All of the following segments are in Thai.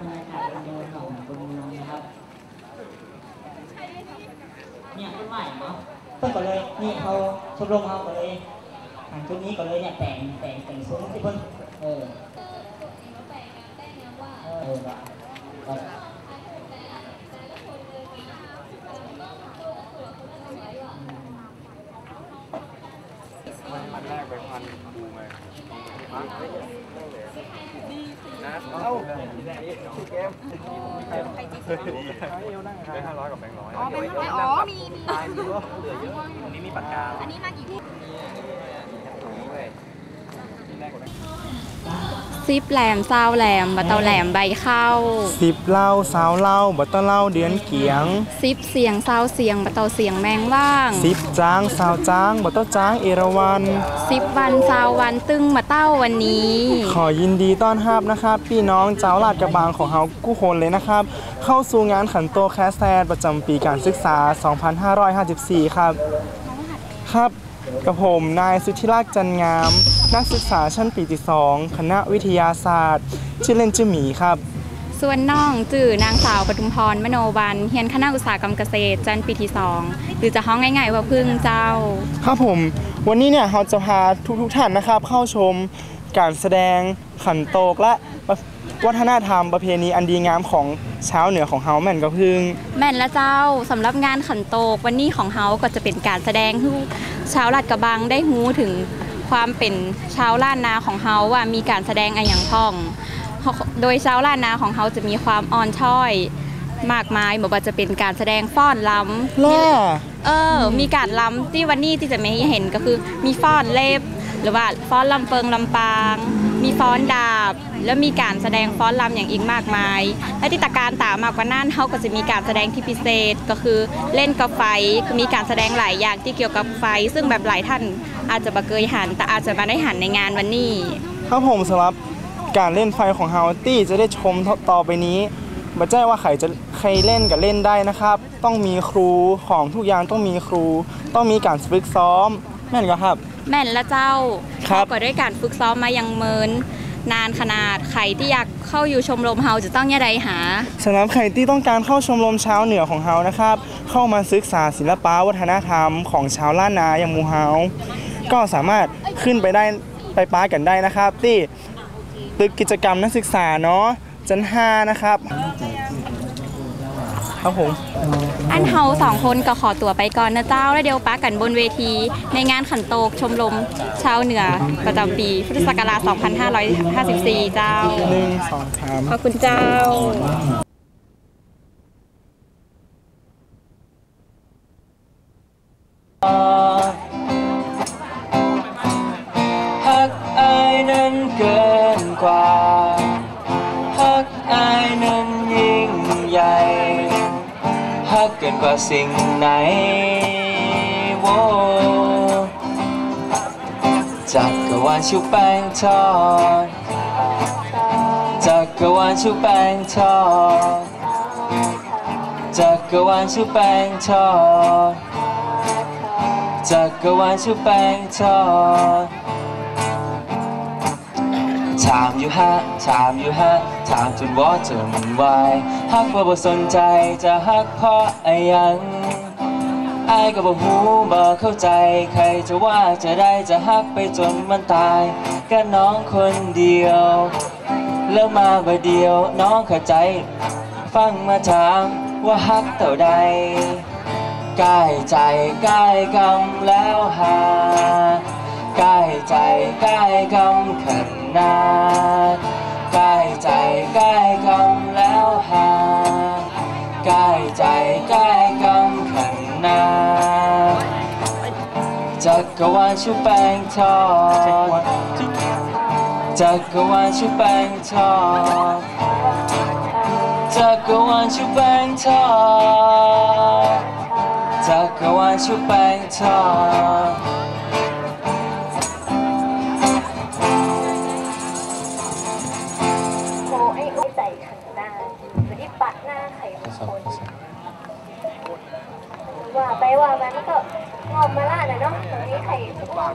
บรรยากาศเดิมๆของคนเมืองนะครับ เนี่ยต้นใหม่เนาะเพิ่นก็เลยนี่เขาชมรมเขาก็เลยทางชุดนี้ก็เลยเนี่ยแต่งแต่งแต่งซุ้มที่เพิ่นเออเออว่ะก็มันแรกไปพันดูไหมนะ เอ้าเกมได้ห้าร้อยกับแบงค์ร้อยอ๋อเป็นร้อยอ๋อมีมีตรงนี้มีปากกาอันนี้มากี่ที่ ซิปแหลมซาวแหลมบัตเตาแหลมใบเข้าสิบเหล่าสาวเหล่าบัตเตอร์เหล่าเดือนเกียง ซิปเสียงซาวเสียงบัตเตาเสียงแมงว่างสิบจ้างสาวจ้างบัตเตอร์จ้างเอราวัน ซิปวันซาววันตึงมาเต้าวันนี้ ขอยินดีต้อนรับนะครับ พี่น้องเจ้าลาดกระบังของเฮากู้คนเลยนะครับ เข้าสู่งานขันโตแคสแทนประจำปีการศึกษา 2554 ครับ ครับกับผมนายสุทธิราชจันงาม นักศึกษาชั้นปีที่2คณะวิทยาศาสตร์ ชื่อเล่นชื่อหมีครับ ส่วนน้องจื่อนางสาวปทุมพรมโนวันเฮียนคณะอุตสาหกรรมเกษตรจันทร์ปีที่สองหรือจะห้องง่ายๆว่าพึ่งเจ้า ครับผม วันนี้เนี่ยเราจะพาทุกทุกๆท่านนะครับ เข้าชมการแสดงขันโตกและวัฒนธรรมประเพณีอันดีงามของชาวเหนือของเฮาแม่นก็พึ่ง แม่นและเจ้าสำหรับงานขันโตกวันนี้ของเฮาก็จะเป็นการแสดงให้ชาวลาดกระบังได้รู้ถึง ความเป็นชาวล้านนาของเฮาว่ามีการแสดงอะไรอย่างพ้อง โดยชาวล้านนาของเฮาจะมีความอ่อนช้อยมากมายบอกว่าจะเป็นการแสดงฟ้อนลำล่าเออ มีการลำที่วันนี้ที่จะไม่เห็นก็คือมีฟ้อนเล็บ หรือว่าฟ้อนลำเปิงลำปาง มีฟ้อนดาบ แล้วมีการแสดงฟ้อนลำอย่างอีกมากมาย และที่ตะการตามากกว่านั้นเขาก็จะมีการแสดงที่พิเศษก็คือเล่นกับไฟมีการแสดงหลายอย่างที่เกี่ยวกับไฟ ซึ่งแบบหลายท่านอาจจะบ่เคยหัน แต่อาจจะมาได้หันในงานวันนี้ครับผมสำหรับการเล่นไฟของเฮาตี้จะได้ชมต่อไปนี้บัจใจว่าใครจะใครเล่นกับเล่นได้นะครับ ต้องมีครูของทุกอย่างต้องมีครู ต้องมีการฝึกซ้อมแม่นก็ครับ แม่นและเจ้าครับเขาก็ด้วยการฝึกซ้อมมาอย่างเมินนานขนาดใครที่อยากเข้าอยู่ชมรมเฮาจะต้องยังไงหาสำหรับใครที่ต้องการเข้าชมรมชาวเหนือของเฮานะครับ เข้ามาศึกษาศิลปะวัฒนธรรมของชาวล้านนาอย่างหมูเฮาก็สามารถขึ้นไปได้ไปป้ากันได้นะครับ ที่ตึกกิจกรรมนักศึกษาเนาะชั้น5นะครับ ครับผม อันเฮาสองคนก็ขอตัวไปก่อนนะเจ้า แล้วเดี๋ยวป้ากันบนเวที ในงานขันโตกชมรมชาวเหนือประจำปีพุทธศักราช2554 เจ้าหนึ่งสองสามขอบคุณเจ้า กเกินกว่าสิ่งไหนโวจักรวาลชิวแป้งทอดจักรวาลชิวแป้งทอดจักรวาลชิวแป้งทอดจักรวาลชิวแป้งทอดถามอยู่ฮะถามอยู่ฮะ ถามจนว่าจนวายฮักว่าบ่สนใจจะฮักเพราะอะยังอายก็บ่หูบ่เข้าใจ ใครจะว่าจะได้จะฮักไปจนมันตายก็น้องคนเดียว แล้วมาบ่เดียวน้องเข้าใจ ฟังมาถามว่าฮักเท่าใดใกล้ใจใกล้กำแล้วหาใกล้ใจใกล้กำขันนา กรวาลชูแป้งทอดจักรวาลชูแป้งทอดจักรวาลชูแป้งทอดจักรวาลชูแป้งทอด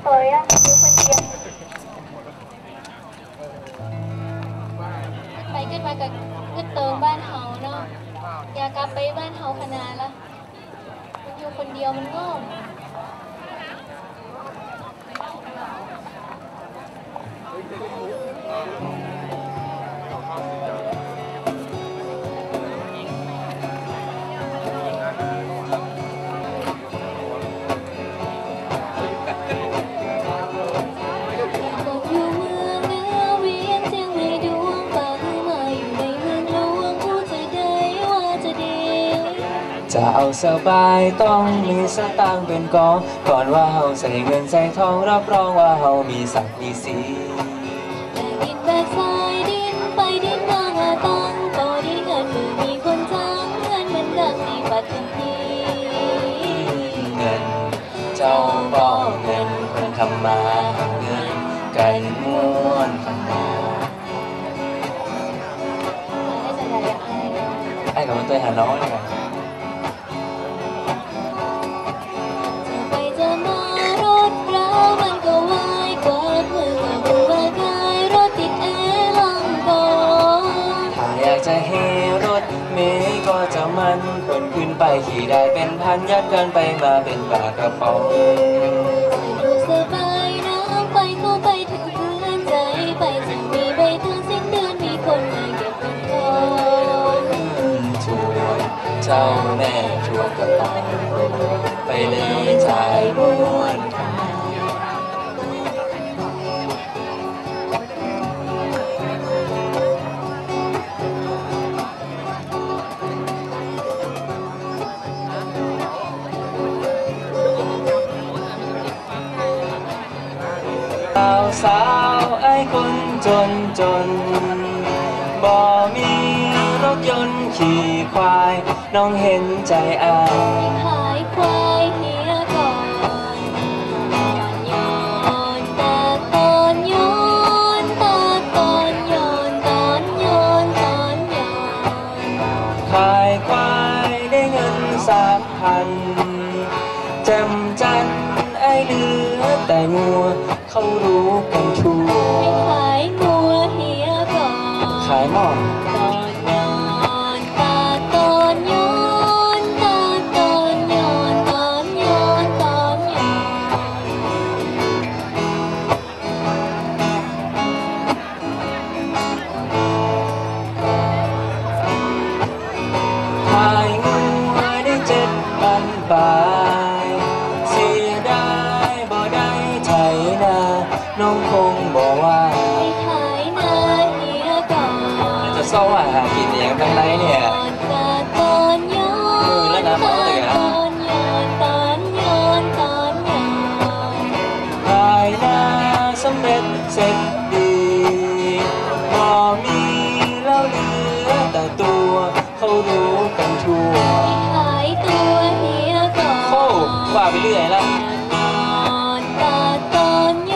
ไข่ สบายต้องมีสตางค์เป็นกอง ก่อนว่าเฮาใส่เงินใส่ทองรับรองว่าเฮามีศักดิ์มีศรีแบกดินแบกทรายดินไปดินมาหาตังก็ได้เงินมือมีคนจ้างเงินมันดังในปัตตานีเงินเจ้าบอกเงินคนทำมาหาเงินกันม้วนขนาให้จะได้อะไรเนาะไอ้กับมันตัวหาน้องเลยจะ ขึ้นไปขี่ได้เป็นพันยัดกันไปมาเป็นปลากระป๋องสะดวกสบายน้ำไปก็ไปถึงเพื่อนใจไปจะมีใบถึงสิ้นเดือนมีคนมาเก็บเงินทองชวนเจ้าแม่ชวนกระเป๋าไปเลยจ่ายม้วน จนจนบ่มีรถยนต์ขี่ควาย น้องเห็นใจอายขายควายเฮียก่อนตอนโยนตาตอนโยนตาตอนโยนตอนโยนตอนโยนขายควายได้เงินสามพันจำจันไอเหลือแต่งัวเขารู้กันทั่ว แต่ตัว เขารู้กันทั่ว ขายตัวเฮียก่อน โอ้ว่าไปเรื่อยละ ตอนตาตอนโย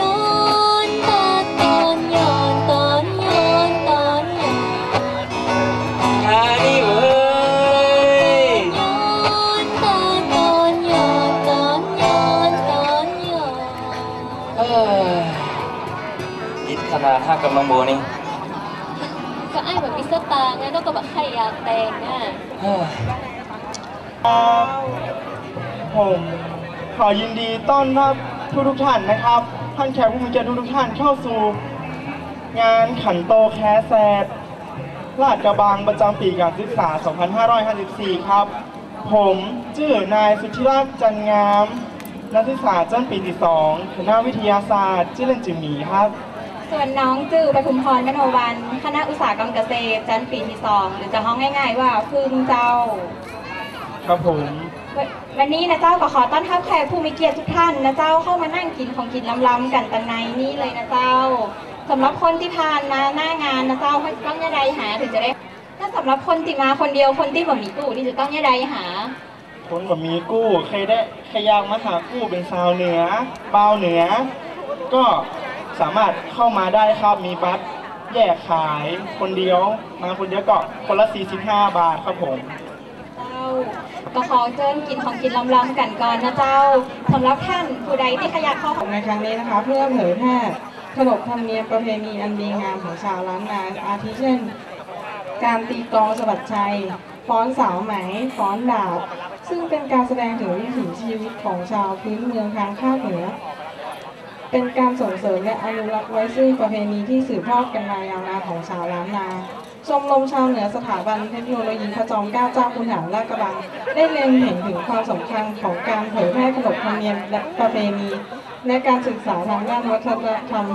นตาตอนโยนตอนโยนตอนโยน หานี่เว้ย โยนตาตอนโยนตอนโยนตอนโยน เอ้ยคิดขนาดห้ากับน้องโบนี่ ก็แบบใครอยากแต่งอะเฮ้ยครับผมขอยินดีต้อนรับทุกทุกท่านนะครับ ท่านแขกผู้มีเกียรติทุกทุกท่านเข้าสู่ งานขันโตแคสแซดลาดกระบังประจำปีการศึกษา 2554 ครับ ผมชื่อนายสุธิราชจันงาม นักศึกษาชั้นปีที่2คณะวิทยาศาสตร์ชื่อเล่นจิมมีครับ ส่วนน้องจือปทุมพรมโนวันคณะอุตสาหกรรมเกษตรชั้นปีที่สองหรือจะห้องง่ายๆ ว่าพึ่งเจ้า ครับผม วันวันนี้นะเจ้าก็ขอต้อนรับแขกผู้มีเกียรติทุกท่านนะเจ้าเข้ามานั่งกินของกินล้ำๆกันตันในนี่เลยนะเจ้าสำหรับคนที่ผ่านมาหน้างานนะเจ้าให้ต้องยาใดหาถึงจะได้ ถ้าสำหรับคนที่มาคนเดียวคนที่บ่มีตู้ที่จะต้องยาใดหา คนแบบมีกู้เคยได้เคยอยากมาหากู้เป็นสาวเหนือเบาวเหนือ ก็ สามารถเข้ามาได้ครับมีบัตรแยกขายคนเดียว มาคนเดียวก็คนละ 45 บาทครับผม เจ้าก็ขอเชิญกินของกินล้ำๆกันก่อนนะเจ้าสำหรับท่านผู้ใดที่ขยักเข้าในครั้งนี้นะคะ เพื่อเผยแพร่ขนบธรรมเนียมประเพณีอันดีงามของชาวล้านนาอาทิเช่น การตีกลองสะบัดชัยฟ้อนสาวไหมฟ้อนดาบ ซึ่งเป็นการแสดงถึงวิถีชีวิตของชาวพื้นเมืองทางภาคเหนือ เป็นการส่งเสริมและอนุรักษ์ไว้ซึ่งประเพณีที่สืบทอดกันมายาวนานของชาวล้านนาชมรมชาวเหนือสถาบันเทคโนโลยีพระจอมเกล้าเจ้าคุณหาราชกระบัง ได้เล็งเห็นถึงความสำคัญของการเผยแพร่ขนบธรรมเนียมและประเพณี และการศึกษาทางด้านวัฒนธรรม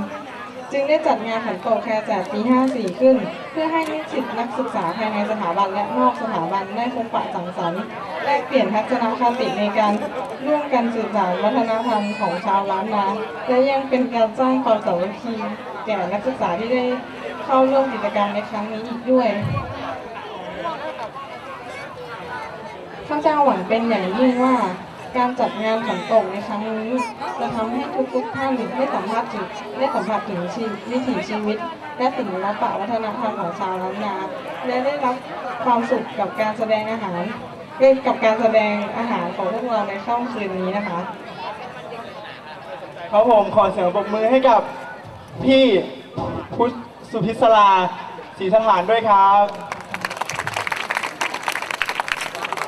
จึงได้จัดงานขันโตกแคร์แจกปี 54 ขึ้น เพื่อให้นิสิตนักศึกษาภายในสถาบันและนอกสถาบันได้พบปะสังสรรค์แลกเปลี่ยนทัศนคติในการร่วมกันสื่อสารวัฒนธรรมของชาวล้านนาและยังเป็นการสร้างความสามัคคีแก่นักศึกษาที่ได้เข้าร่วมกิจกรรมในครั้งนี้อีกด้วยข้าเจ้าหวังเป็นอย่างยิ่งว่า การจัดงานขันโตกในครั้งนี้จะทำให้ทุกๆท่านได้สัมผัสถึงได้สัมผัสถึงชีวิถีชีวิต และศิลปะวัฒนธรรมของชาวล้านนาและได้รับความสุขกับการแสดงอาหารกับการแสดงอาหารของพวกเราในค่ำคืนนี้นะคะครับผมขอเสียงปรบมือให้กับพี่พุทธสุพิศราศรีสถานด้วยครับ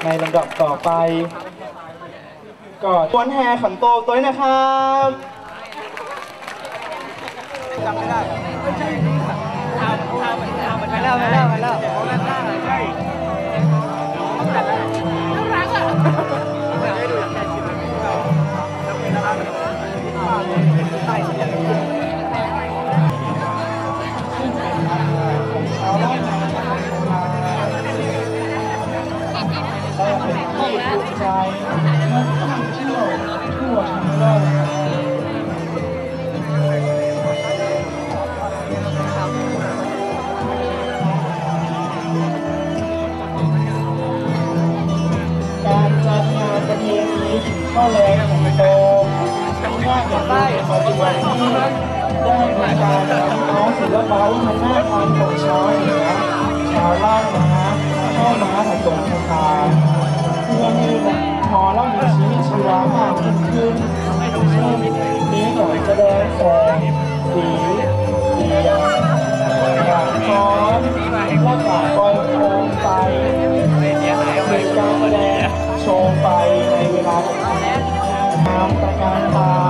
ในลำดับต่อไป ก็ชวนแห่ขันโตตัวนี้นะครับไปแล้วไปแล้วไปแล้วเราเป็นที่ภูมิใจ แสดงแสงสีเสียงการฟ้อนและการปล่อยโคมไฟมีการแสดงโชว์ไปในเวลาน้ำตะการตา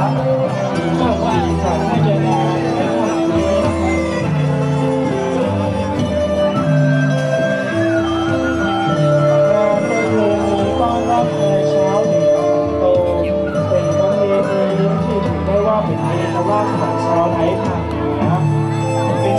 ว่าของชาวไทยผ่านเหนือเป็น